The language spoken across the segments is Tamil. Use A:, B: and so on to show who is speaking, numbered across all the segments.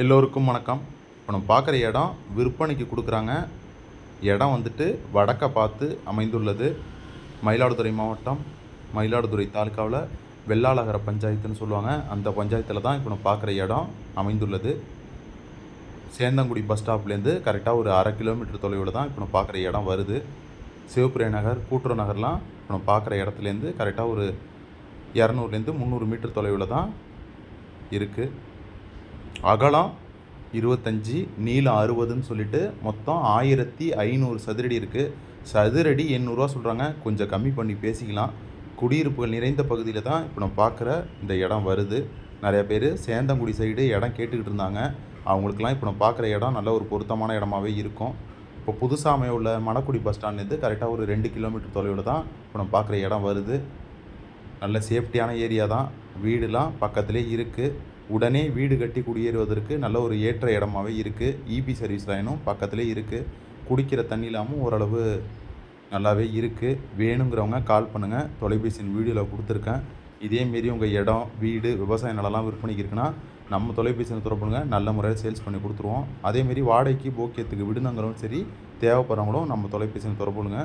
A: எல்லோருக்கும் வணக்கம். இப்போ நம்ம பார்க்குற இடம் விற்பனைக்கு கொடுக்குறாங்க. இடம் வந்துட்டு வடக்கை பார்த்து அமைந்துள்ளது. மயிலாடுதுறை மாவட்டம் மயிலாடுதுறை தாலுக்காவில் வெள்ளாளகர பஞ்சாயத்துன்னு சொல்லுவாங்க. அந்த பஞ்சாயத்தில் தான் இப்போ நம்ம பார்க்குற இடம் அமைந்துள்ளது. சேந்தங்குடி பஸ் ஸ்டாப்லேருந்து கரெக்டாக ஒரு அரை கிலோமீட்டர் தொலைவில் தான் இப்போ நம்ம பார்க்குற இடம் வருது. சிவப்பிரிய நகர் கூட்டுறவு நகர்லாம் இப்போ நம்ம பார்க்குற இடத்துலேருந்து கரெக்டாக ஒரு இரநூறுலேருந்து முந்நூறு மீட்டர் தொலைவில் தான் இருக்குது அகலம் இருபத்தஞ்சி நீளம் அறுபதுன்னு சொல்லிட்டு மொத்தம் ஆயிரத்தி ஐநூறு சதுரடி இருக்குது சதுரடி எண்ணூறுரூவா சொல்கிறாங்க கொஞ்சம் கம்மி பண்ணி பேசிக்கலாம். குடியிருப்புகள் நிறைந்த பகுதியில் தான் இப்போ நம்ம பார்க்குற இந்த இடம் வருது. நிறைய பேர் சேந்தங்குடி சைடு இடம் கேட்டுக்கிட்டு இருந்தாங்க. அவங்களுக்குலாம் இப்போ நம்ம பார்க்குற இடம் நல்ல ஒரு பொருத்தமான இடமாவே இருக்கும். இப்போ புதுசாக உள்ள மணக்குடி பஸ் ஸ்டாண்ட்லேருந்து கரெக்டாக ஒரு ரெண்டு கிலோமீட்டர் தொலைவில் தான் இப்போ நம்ம பார்க்குற இடம் வருது. நல்ல சேஃப்டியான ஏரியா தான். வீடுலாம் பக்கத்துலேயே இருக்குது உடனே வீடு கட்டி குடியேறுவதற்கு நல்ல ஒரு ஏற்ற இடமாவே இருக்குது இபி சர்வீஸ் லைனும் பக்கத்துலேயே இருக்குது குடிக்கிற தண்ணி இல்லாமல் ஓரளவு நல்லாவே இருக்குது வேணுங்கிறவங்க கால் பண்ணுங்கள் தொலைபேசியின் வீடியோவில் கொடுத்துருக்கேன். இதேமாரி உங்கள் இடம் வீடு விவசாய நிலம்லாம் விற்பனைக்கு இருக்குன்னா நம்ம தொலைபேசியில் தொடர்புங்க நல்ல முறையில் சேல்ஸ் பண்ணி கொடுத்துருவோம். அதேமாரி வாடகைக்கு போக்கியத்துக்கு விடுனங்கிறவங்க சரி தேவைப்படுறவங்களும் நம்ம தொலைபேசியில் தொடர்புங்க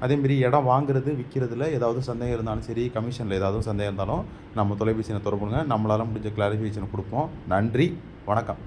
A: அதேமாரி இடம் வாங்குறது விற்கிறதுல ஏதாவது சந்தேகம் இருந்தாலும் சரி கமிஷனில் ஏதாவது சந்தேகம் இருந்தாலும் நம்ம தொலைபேசியை தொடர்புங்க நம்மளால் முடிஞ்ச கிளாரிஃபிகேஷன் கொடுப்போம். நன்றி. வணக்கம்.